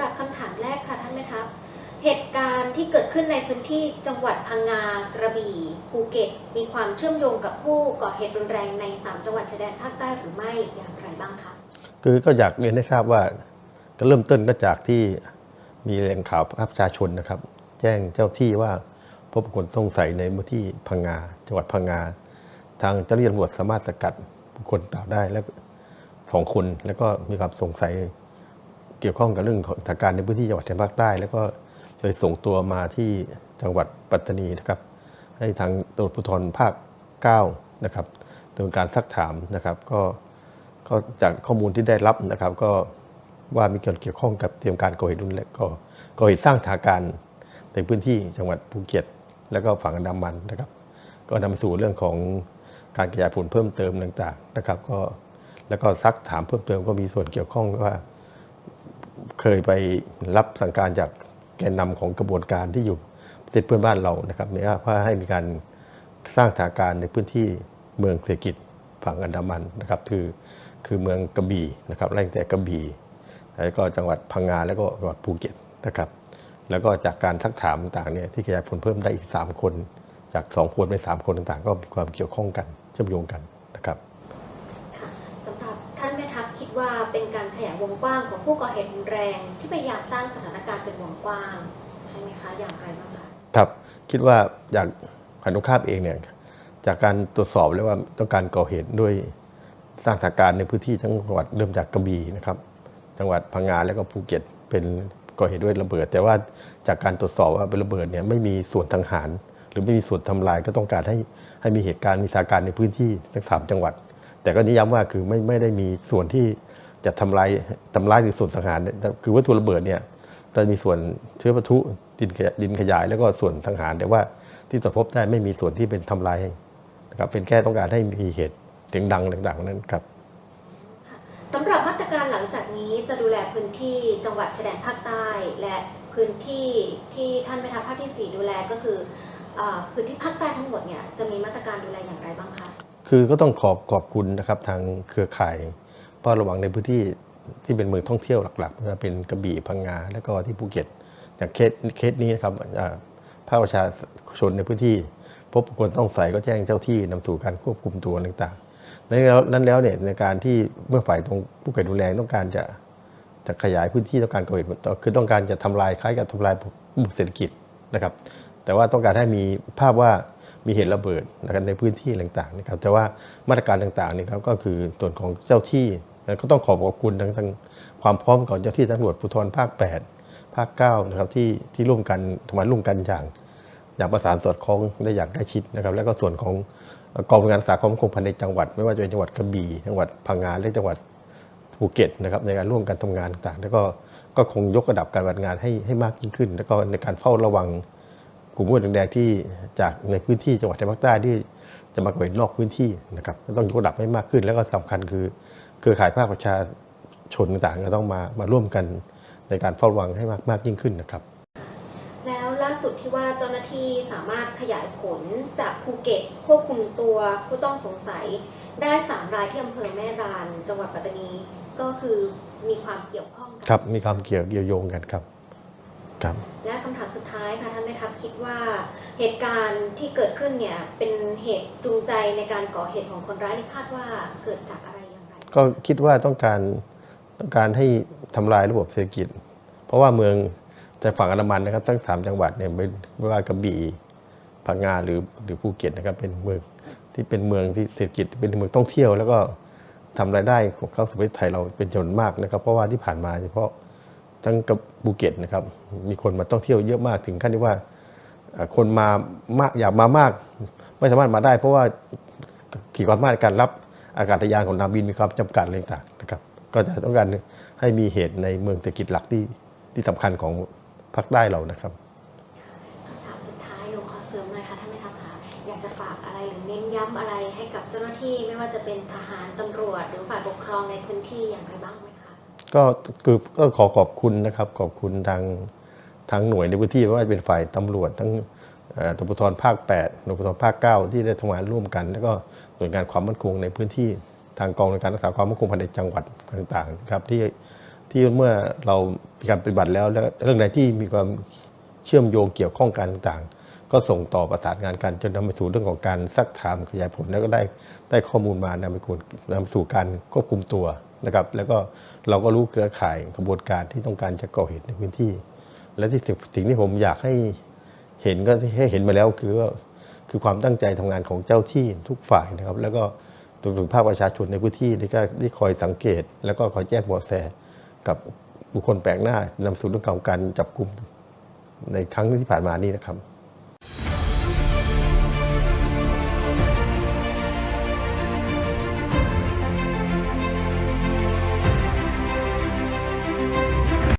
หรับคำถามแรกค่ะท่านแม่ทัพเหตุการณ์ที่เกิดขึ้นในพื้นที่จังหวัดพังงากระบี่ภูเก็ต มีความเชื่อมโยงกับผู้ก่อเหตุรุนแรงใน 3 จังหวัดชายแดนภาคใต้หรือไม่อย่างไรบ้างคะคือก็อยากเรียนให้ทราบว่าก็เริ่มต้นก็จากที่มีแหล่งข่าวภาคประชาชนนะครับ แจ้งเจ้าที่ว่าพบคนต้องใส่ในพื้นที่พังงา จังหวัดพังงา ทางเจ้าหน้าที่ตำรวจสามารถสกัดบุคคลต่างได้แล้วสองคนแล้วก็มีความสงสัย เกี่ยวข้องกับเรื่องของสถานการณ์ในพื้นที่จังหวัดชายภาคใต้ แล้วก็เลยส่งตัวมาที่จังหวัดปัตตานีนะครับ ให้ทางตำรวจภูธรภาค 9 นะครับดำเนินการซักถามนะครับ ก็ก็จากข้อมูลที่ได้รับนะครับ ก็ว่ามีเการเกี่ยวข้องกับเตรียมการก่อเหตุรุนแรงก็ก่อเหตุสร้างสถานการณ์ในพื้นที่จังหวัดภูเก็ต แล้วก็ฝั่งอันดามันนะครับ ก็นำไปสู่เรื่องของการขยายผลเพิ่มเติมต่างๆนะครับ ก็แล้วก็ซักถามเพิ่มเติมก็มีส่วนเกี่ยวข้องว่า เคยไปรับสั่งการจากแกนนำของกระบวนการที่อยู่ประเทศเพื่อนบ้านเรานะครับเนี่ยเพื่อให้มีการสร้างสถานการณ์ในพื้นที่เมืองเศรษฐกิจฝั่งอันดามันนะครับคือคือเมืองกระบี่นะครับไล่แต่กระบี่แล้วก็จังหวัดพังงาแล้วก็จังหวัดภูเก็ตนะครับ แล้วก็จากการทักถามต่างเนี่ยที่ขยายผลเพิ่มได้อีก 3 คน จาก 2 คนเป็น3คนต่างๆ ก็มีความเกี่ยวข้องกันเชื่อมโยงกันนะครับ ค่ะสำหรับท่านแม่ทัพคิด ว่าเป็นการขยายวงกว้างของผู้ก่อเหตุรุนแรง ที่พยายามสร้างสถานการณ์เป็นวงกว้าง ใช่ไหมคะอย่างไรบ้างคะครับคิดว่าจากผ่านตรงข้ามเองเนี่ยจากการตรวจสอบแล้วว่าต้องการก่อเหตุด้วยสร้างสถานการณ์ในพื้นที่จังหวัดเริ่มจากกระบี่นะครับ จังหวัดพังงาแล้วก็ภูเก็ตเป็นก่อเหตุด้วยระเบิด แต่ว่าจากการตรวจสอบว่าเป็นระเบิดเนี่ยไม่มีส่วนทางหาร หรือไม่มีส่วนทำลายก็ต้องการให้ให้มีเหตุการณ์มีสถานการณ์ในพื้นที่ทั้งสามจังหวัด แต่ก็นิย้ำว่าคือไม่ไม่ได้มีส่วนที่จะทำลายทำลายหรือส่วนสังหารเนี่ยคือวัตถุระเบิดเนี่ยจะมีส่วนเชื้อปะทุดินขยดินขยาย แล้วก็ส่วนสังหาร แต่ว่าที่ตรวจพบได้ไม่มีส่วนที่เป็นทำลายนะครับเป็นแค่ต้องการให้มีเหตุเสียงดังต่างๆนั้นครับสำหรับมาตรการหลังจากนี้จะดูแลพื้นที่จังหวัดชายแดนภาคใต้ และพื้นที่ที่ท่านแม่ทัพภาคที่ 4 ดูแลก็คืออพื้นที่ภาคใต้ทั้งหมดเนี่ยจะมีมาตรการดูแลอย่างไรบ้างคะ คือก็ต้องขอบขอบคุณนะครับทางเครือข่ายเฝ้าระวังในพื้นที่ที่เป็นเมืองท่องเที่ยวหลักๆไม่ว่าเป็นกระบี่พังงาแล้วก็ที่ภูเก็ตอย่างเคสเคสนี้นะครับอ่าภาคประชาชนในพื้นที่ พบคคลต้องใส่ก็แจ้งเจ้าที่นำสู่การควบคุมตัวต่างๆในนั้นแล้วเนี่ยในการที่เมื่อฝ่ายตรงผู้เกิดดูแลต้องการจะจะขยายพื้นที่ต้องการก่อเหตุคือต้องการจะทำลายคล้ายกับทำลายระบบเศรษฐกิจนะครับ แต่ว่าต้องการให้มีภาพว่า มีเหตุระเบิดนะครับในพื้นที่ต่างๆนะครับแต่ว่ามาตรการต่างๆนี่ครับก็คือส่วนของเจ้าที่ก็ต้องขอบขอบคุณทั้งทั้งความพร้อมของเจ้าที่ตำรวจภูธรภาค 8 ภาค9นะครับที่ที่ร่วมกันทำงานร่วมกันอย่างอย่างประสานสอดคล้องได้อย่างใกล้ชิดนะครับ แล้วก็ส่วนของกองงานรักษาความมั่นคงภายในจังหวัด ไม่ว่าจะเป็นจังหวัดกระบี่จังหวัดพังงาและจังหวัดภูเก็ตนะครับในการร่วมกันทำงานต่างๆ แล้วก็ก็คงยกระดับการปฏิบัติงานให้ให้มากยิ่งขึ้น แล้วก็ในการเฝ้าระวัง กลุ่มผู้แดงๆที่จากในพื้นที่จังหวัดชายแดนภาคใต้ที่จะมาเกิดนอกพื้นที่นะครับก็ต้องยกระดับให้มากขึ้น แล้วก็สำคัญคือเครือข่ายภาคประชาชนต่างๆก็ต้องมามาร่วมกันในการเฝ้าระวังให้มากมากยิ่งขึ้นนะครับ แล้วล่าสุดที่ว่าเจ้าหน้าที่สามารถขยายผลจากภูเก็ตควบคุมตัวผู้ต้องสงสัย ได้สามรายที่อำเภอแม่ราน จังหวัดปัตตานีก็คือมีความเกี่ยวข้องกัครับมีความเกี่ยวเกี่ยวโยงกันครับ ครับและคำถามสุดท้ายค่ะท่านแม่ทัพคิดว่าเหตุการณ์ที่เกิดขึ้นเนี่ยเป็นเหตุจูงใจในการก่อเหตุของคนร้ายที่คาดว่าเกิดจากอะไรอย่างไร ก็คิดว่าต้องการต้องการให้ทำลายระบบเศรษฐกิจ เพราะว่าเมืองแต่ฝั่งอันดามันนะครับทั้งสามจังหวัดเนี่ยไม่ไม่ว่ากระบี่พังงาหรือหรือภูเก็ตนะครับเป็นเมืองที่เป็นเมืองที่เศรษฐกิจเป็นเมืองท่องเที่ยว แล้วก็ทำรายได้ของเข้าสู่ประเทศไทยเราเป็นจำนวนมากนะครับ เพราะว่าที่ผ่านมาเฉพาะ ทั้งกับภูเก็ตนะครับ มีคนมาท่องเที่ยวเยอะมากถึงขั้นที่ว่าคนมามากอยากมามาก ไม่สามารถมาได้ เพราะว่าขีดความสามารถการรับอากาศยานของนาบินมีความจำกัดอะไรต่างๆนะครับ ก็จะต้องการให้มีเหตุในเมืองเศรษฐกิจหลักที่ที่สำคัญของภาคใต้เรานะครับคำถามสุดท้ายหนูขอเสริมหน่อยค่ะท่านแม่ทัพคะอยากจะฝากอะไรหรือเน้นย้ำอะไรให้กับเจ้าหน้าที่ไม่ว่าจะเป็นทหารตำรวจ หรือฝ่ายปกครองในพื้นที่อย่างไรบ้างไหม ก็คือก็ขอขอบคุณนะครับ ขอบคุณทางทางหน่วยในพื้นที่ไม่ว่าจะเป็นฝ่ายตำรวจทั้งตำรวจภูธรภาค8ตำรวจภูธรภาค 9 ที่ได้ทำงานร่วมกัน แล้วก็หน่วยงานความมั่นคงในพื้นที่ทางกองในการรักษาความมั่นคงภายในจังหวัดต่างๆครับที่ที่เมื่อเรามีการปฏิบัติแล้วแล้วเรื่องใดที่มีความเชื่อมโยงเกี่ยวข้องกันต่างๆ ก็ส่งต่อประสานงานกันจนนำไปสู่เรื่องของการซักถามขยายผลแล้วก็ได้ได้ข้อมูลมานำไปสู่นำไปสู่การควบคุมตัว นะครับ แล้วก็เราก็รู้เครือข่ายกระบวนการที่ต้องการจะก่อเหตุในพื้นที่ และที่สิ่งที่ผมอยากให้เห็นก็ให้เห็นมาแล้วคือว่าคือความตั้งใจทำงานของเจ้าที่ทุกฝ่ายนะครับ แล้วก็รวถึงภาคประชาชนในพื้นที่ที่ก็ได้คอยสังเกต แล้วก็คอยแจ้งเบาะแสกับบุคคลแปลกหน้านำสู่เรื่องของการจับกลุ่มในครั้งที่ผ่านมานี้นะครับ